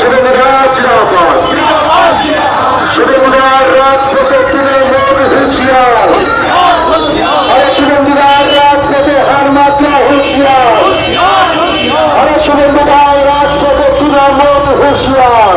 শুধু মুজার জিরাবাদ শুধু মুজার রাজপথে তিনি মুখে হুঁশিয়ার আরে শুধু মুজার রাজপথে হার মাত্রা হুঁশিয়ার আরে শুধু মুজার রাজপথে তিনি মত হুঁশিয়ার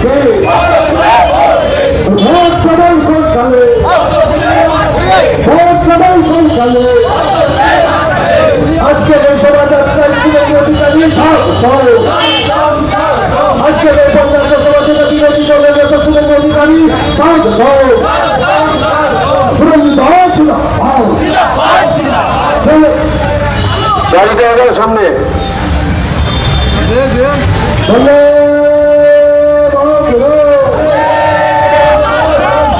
কে ভোট সবাই সরকারে ভোট সবাই সরকারে আজকে এই শোভাযাত্রায় বিরোধী অধিকারী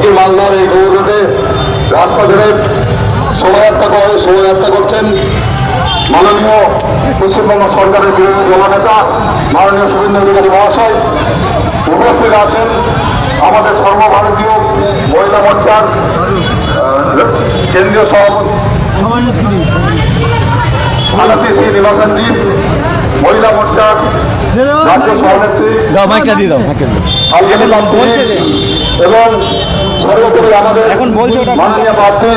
আজকে মালদার এই গৌর রোডে রাস্তা ধরে শোভাযাত্রা করে শোভাযাত্রা করছেন মাননীয় পশ্চিমবঙ্গ সরকারের বিরোধী দলনেতা মাননীয় শুভেন্দু অধিকারী মহাশয়। উপস্থিত আছেন আমাদের সর্বভারতীয় মহিলা মোর্চার কেন্দ্রীয় সভাপতি শ্রীনিবাসনজি মহিলা মোর্চার দাও মাইকটা দিয়ে দাও মাইকটা দিয়ে দাও। আলগেনি মন্ত্রী এবং সর্বোপরি আমাদের এখন বলছে ওটা- মাননীয় প্রার্থী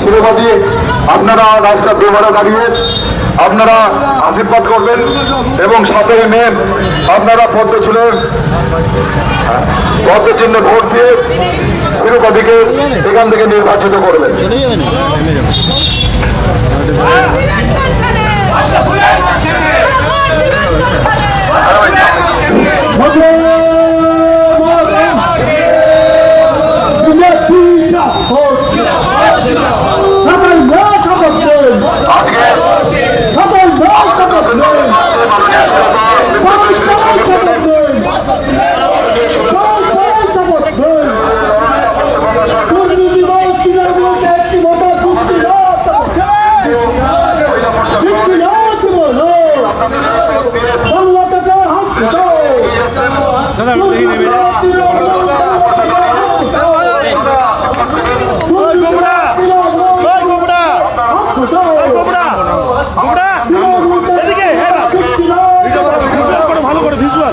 শিরোপাতি আপনারা রাস্তা দুবারে দাঁড়িয়ে আপনারা আশীর্বাদ করবেন এবং সতেরো মে আপনারা পদ্মচুলের পদ্মচিহ্নে ভোট দিয়ে শিরোপাতিকে এখান থেকে নির্বাচিত করবেন ভালো করে ভিজুয়াল।